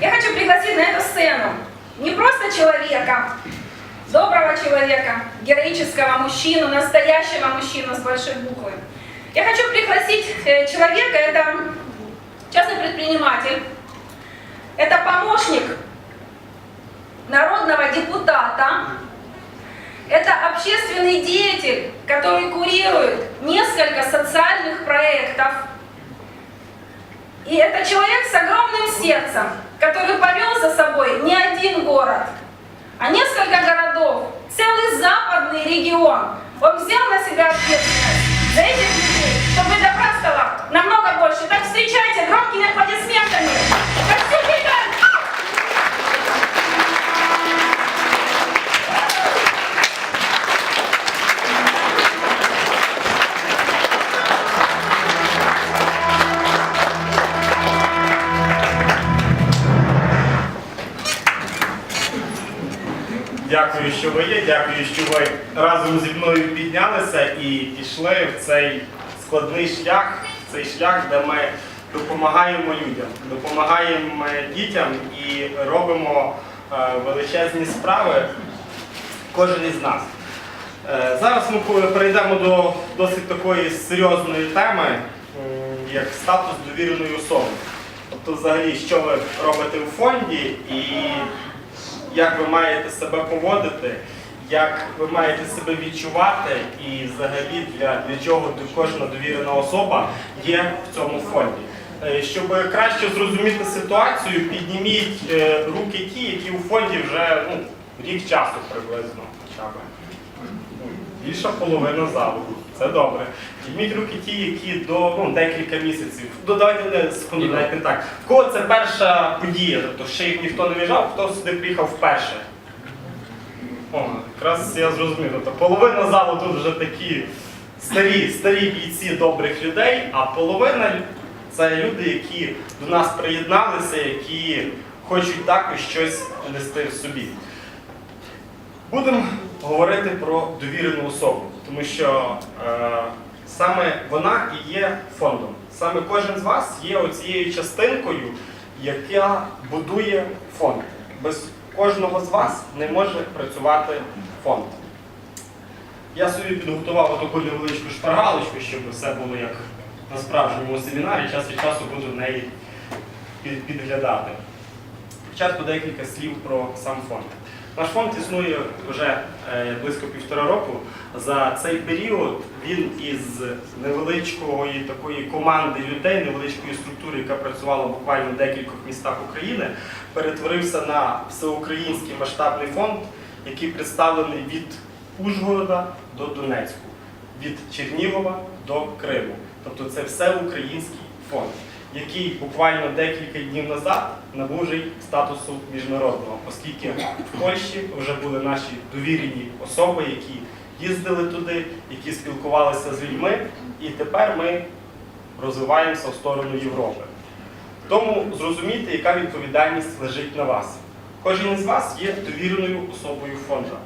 Я хочу пригласить на эту сцену не просто человека, доброго человека, героического мужчину, настоящего мужчину с большой буквы. Я хочу пригласить э, человека, это частный предприниматель, это помощник народного депутата, это общественный деятель, который курирует несколько социальных проектов. И это человек с огромным сердцем, который повел за собой не один город, а несколько городов, целый западный регион. Он взял на себя ответственность за этих людей, чтобы добра стало намного больше. Так встречайте громкими аплодисментами. Дякую, що ви є. Дякую, що ви разом зі мною піднялися і пішли в цей складний шлях, в цей шлях, де ми допомагаємо людям, допомагаємо дітям і робимо е, величезні справи. Кожен із нас. Е, Зараз ми перейдемо до досить такої серйозної теми, як статус довіреної особи. Тобто, взагалі, що ви робите у фонді і як ви маєте себе поводити, як ви маєте себе відчувати, і взагалі для, для чого кожна довірена особа є в цьому фонді. Е, Щоб краще зрозуміти ситуацію, підніміть е, руки ті, які у фонді вже ну, рік часу приблизно. Ну, Більша половина залу. Це добре. Підніміть руки ті, які до ну, декілька місяців. До давайте не секунду, навіть не так. В кого це перша подія? Тобто ще їх ніхто не в'їжджав, хто сюди приїхав вперше? О, якраз я зрозумів. Тобто половина залу тут вже такі старі, старі бійці добрих людей, а половина це люди, які до нас приєдналися, які хочуть також щось нести в собі. Будемо говорити про довірену особу, тому що е, саме вона і є фондом. Саме кожен з вас є оцією частинкою, яка будує фонд. Без кожного з вас не може працювати фонд. Я собі підготував таку невеличку шпаргалочку, щоб все було як на справжньому семінарі, час від часу буду в неї підглядати. Спочатку декілька слів про сам фонд. Наш фонд існує вже е, близько півтора року. За цей період він із невеличкої такої команди людей, невеличкої структури, яка працювала буквально в декількох містах України, перетворився на всеукраїнський масштабний фонд, який представлений від Ужгорода до Донецьку, від Чернігова до Криму. Тобто це все український фонд, який буквально декілька днів назад набув вже й статусу міжнародного, оскільки в Польщі вже були наші довірені особи, які їздили туди, які спілкувалися з людьми, і тепер ми розвиваємося в сторону Європи. Тому зрозумійте, яка відповідальність лежить на вас. Кожен із вас є довіреною особою фонду.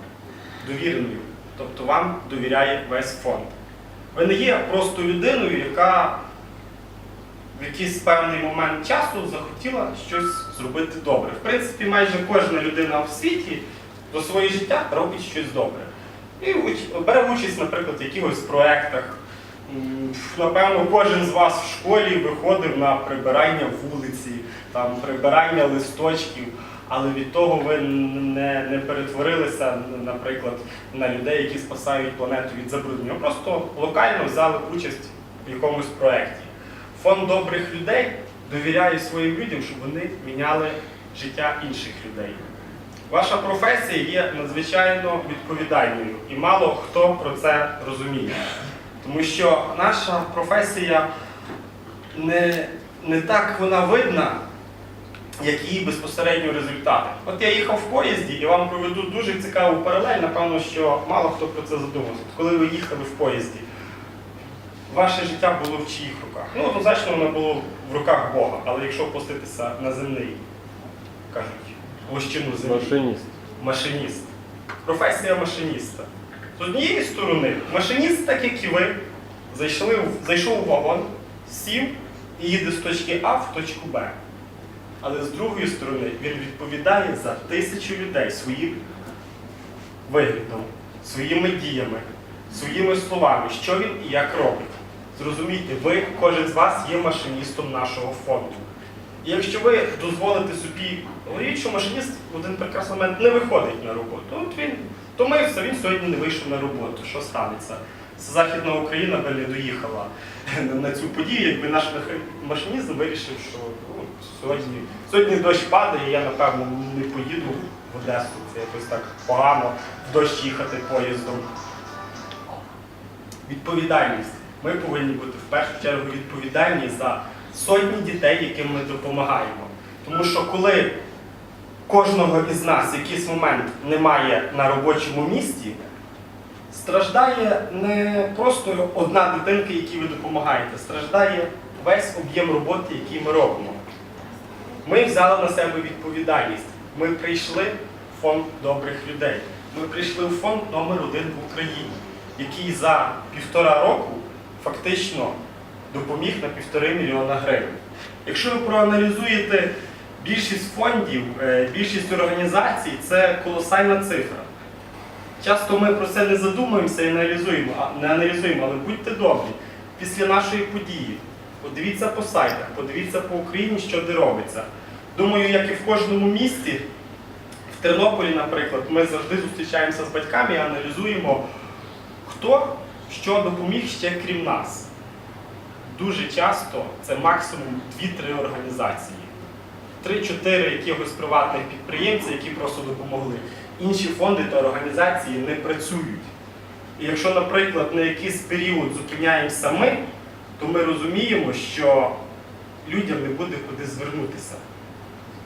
Довіреною. Тобто вам довіряє весь фонд. Ви не є просто людиною, яка в якийсь певний момент часу захотіла щось зробити добре. В принципі, майже кожна людина в світі до свого життя робить щось добре. І бере участь, наприклад, в якихось проєктах. Напевно, кожен з вас в школі виходив на прибирання вулиці, там, прибирання листочків, але від того ви не, не перетворилися, наприклад, на людей, які спасають планету від забруднення. Просто локально взяли участь в якомусь проєкті. Фонд добрих людей довіряє своїм людям, щоб вони міняли життя інших людей. Ваша професія є надзвичайно відповідальною, і мало хто про це розуміє. Тому що наша професія не, не так вона видна, як її безпосередньо результати. От я їхав в поїзді і вам проведу дуже цікаву паралель, напевно, що мало хто про це задумався. Коли ви їхали в поїзді, ваше життя було в чиїх руках? Ну, однозначно, воно було в руках Бога, але якщо опуститися на земний, кажуть, площину землі. Машиніст. Машиніст. Професія машиніста. З однієї сторони, машиніст, так як і ви, зайшли, зайшов у вагон, сів і їде з точки А в точку Б. але з другої сторони він відповідає за тисячу людей своїм виглядом, своїми діями, своїми словами, що він і як робить. Зрозумійте, ви, кожен з вас є машиністом нашого фонду. І якщо ви дозволите собі говорити, що машиніст в один прекрасний момент не виходить на роботу, от він втомився, він сьогодні не вийшов на роботу. Що станеться? Західна Україна би не доїхала на цю подію, якби наш машиніст вирішив, що ну, сьогодні, сьогодні дощ падає, я напевно не поїду в Одесу. Це якось так погано в дощ їхати поїздом. Відповідальність. Ми повинні бути в першу чергу відповідальні за сотні дітей, яким ми допомагаємо. Тому що коли кожного із нас в якийсь момент немає на робочому місці, страждає не просто одна дитинка, якій ви допомагаєте, страждає весь об'єм роботи, який ми робимо. Ми взяли на себе відповідальність. Ми прийшли в фонд добрих людей. Ми прийшли в фонд номер один в Україні, який за півтора року фактично допоміг на півтори мільйона гривень. Якщо ви проаналізуєте більшість фондів, е, більшість організацій, це колосальна цифра. Часто ми про це не задумуємося і не аналізуємо, не аналізуємо, але будьте добрі, після нашої події, подивіться по сайтах, подивіться по Україні, що де робиться. Думаю, як і в кожному місті, в Тернополі, наприклад, ми завжди зустрічаємося з батьками і аналізуємо, хто що допоміг ще крім нас. Дуже часто це максимум 2-3 організації. 3-4 якихось приватних підприємців, які просто допомогли. Інші фонди та організації не працюють. І якщо, наприклад, на якийсь період зупиняємося ми, то ми розуміємо, що людям не буде куди звернутися.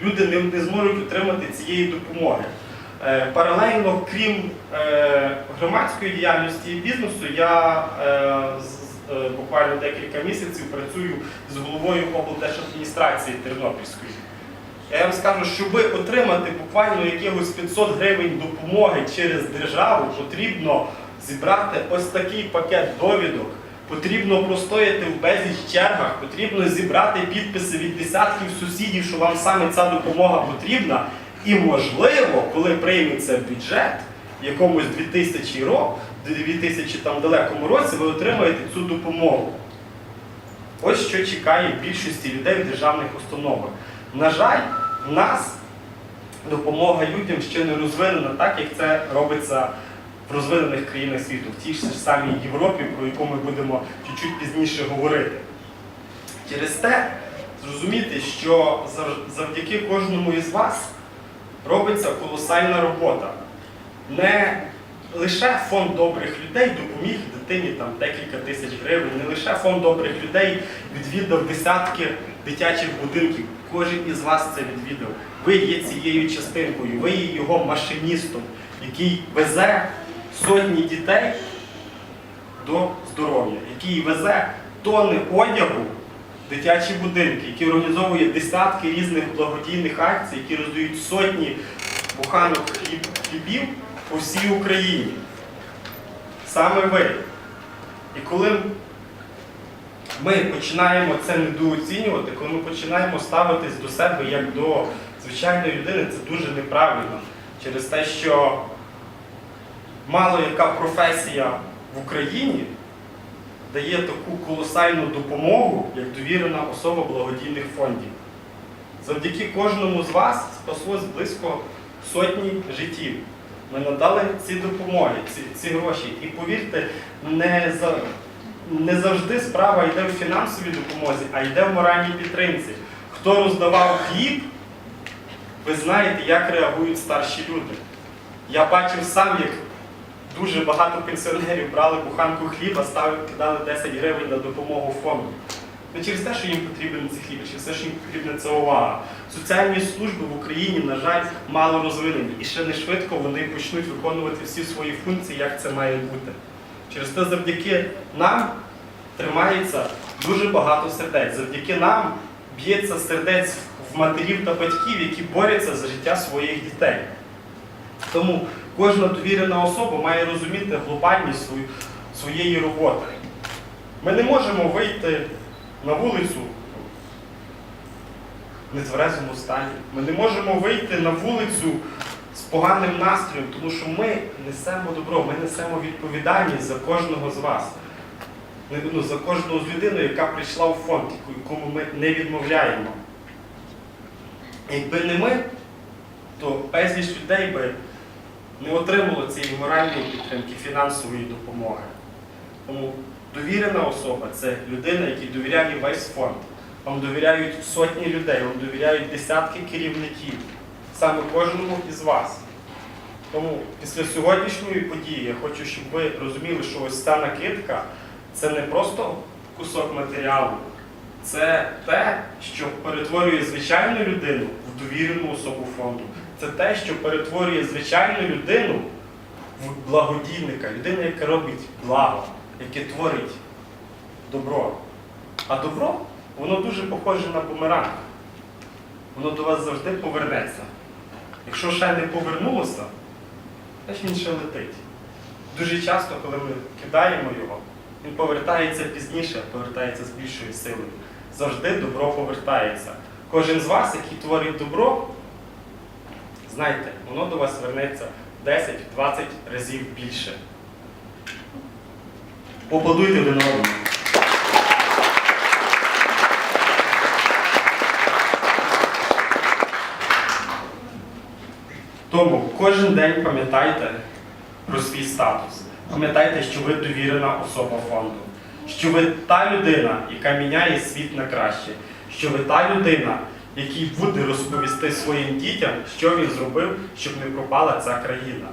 Люди не, не зможуть отримати цієї допомоги. Е, Паралельно, крім е, громадської діяльності і бізнесу, я е, буквально декілька місяців працюю з головою облдержадміністрації Тернопільської. Я вам скажу, щоб отримати буквально якихось 500 гривень допомоги через державу, потрібно зібрати ось такий пакет довідок, потрібно простояти в безліч чергах, потрібно зібрати підписи від десятків сусідів, що вам саме ця допомога потрібна. І можливо, коли прийметься бюджет в якомусь 2000 рок, 2000 там далекому році, ви отримаєте цю допомогу. Ось що чекає більшості людей в державних установах. На жаль, в нас допомога людям ще не розвинена так, як це робиться в розвинених країнах світу, в тій ж самій Європі, про яку ми будемо чуть-чуть пізніше говорити. Через те зрозуміти, що завдяки кожному із вас робиться колосальна робота. Не лише фонд добрих людей допоміг дитині там декілька тисяч гривень, не лише фонд добрих людей відвідав десятки дитячих будинків. Кожен із вас це відвідав. Ви є цією частинкою, ви є його машиністом, який везе сотні дітей до здоров'я, який везе тони одягу дитячі будинки, який організовує десятки різних благодійних акцій, які роздають сотні буханок хлібів по всій Україні. Саме ви. І коли ми починаємо це недооцінювати, коли ми починаємо ставитись до себе як до звичайної людини, це дуже неправильно. Через те, що мало яка професія в Україні дає таку колосальну допомогу, як довірена особа благодійних фондів. Завдяки кожному з вас спаслось близько сотні життів. Ми надали ці допомоги, ці, ці гроші. І повірте, не, за, не завжди справа йде в фінансовій допомозі, а йде в моральній підтримці. Хто роздавав хліб, ви знаєте, як реагують старші люди. Я бачив сам, як дуже багато пенсіонерів брали буханку хліба, ставили, кидали 10 гривень на допомогу фонду. Не через те, що їм потрібен цей хліб, через те, що їм потрібна ця увага. Соціальні служби в Україні, на жаль, мало розвинені. І ще не швидко вони почнуть виконувати всі свої функції, як це має бути. Через те, завдяки нам тримається дуже багато сердець. Завдяки нам б'ється сердець в матерів та батьків, які борються за життя своїх дітей. Тому кожна довірена особа має розуміти глобальність своєї роботи. Ми не можемо вийти на вулицю в нетверезому стані. Ми не можемо вийти на вулицю з поганим настроєм, тому що ми несемо добро, ми несемо відповідальність за кожного з вас. Ну, за кожну з людину, яка прийшла у фонд, якому ми не відмовляємо. Якби не ми, то безліч людей би не отримало цієї моральної підтримки, фінансової допомоги. Тому довірена особа це людина, якій довіряє весь фонд. Вам довіряють сотні людей, вам довіряють десятки керівників, саме кожному із вас. Тому після сьогоднішньої події я хочу, щоб ви розуміли, що ось ця накидка це не просто кусок матеріалу, це те, що перетворює звичайну людину в довірену особу фонду. Це те, що перетворює звичайну людину в благодійника, людина, яка робить благо, яке творить добро. А добро, воно дуже похоже на бумеранг. Воно до вас завжди повернеться. Якщо ще не повернулося, значить він ще летить. Дуже часто, коли ми кидаємо його, він повертається пізніше, повертається з більшою силою. Завжди добро повертається. Кожен з вас, який творить добро, знайте, воно до вас вернеться 10-20 разів більше. Поплодуйте один одному. Тому кожен день пам'ятайте про свій статус. Пам'ятайте, що ви довірена особа фонду, що ви та людина, яка міняє світ на краще, що ви та людина, якій буде розповісти своїм дітям, що він зробив, щоб не пропала ця країна.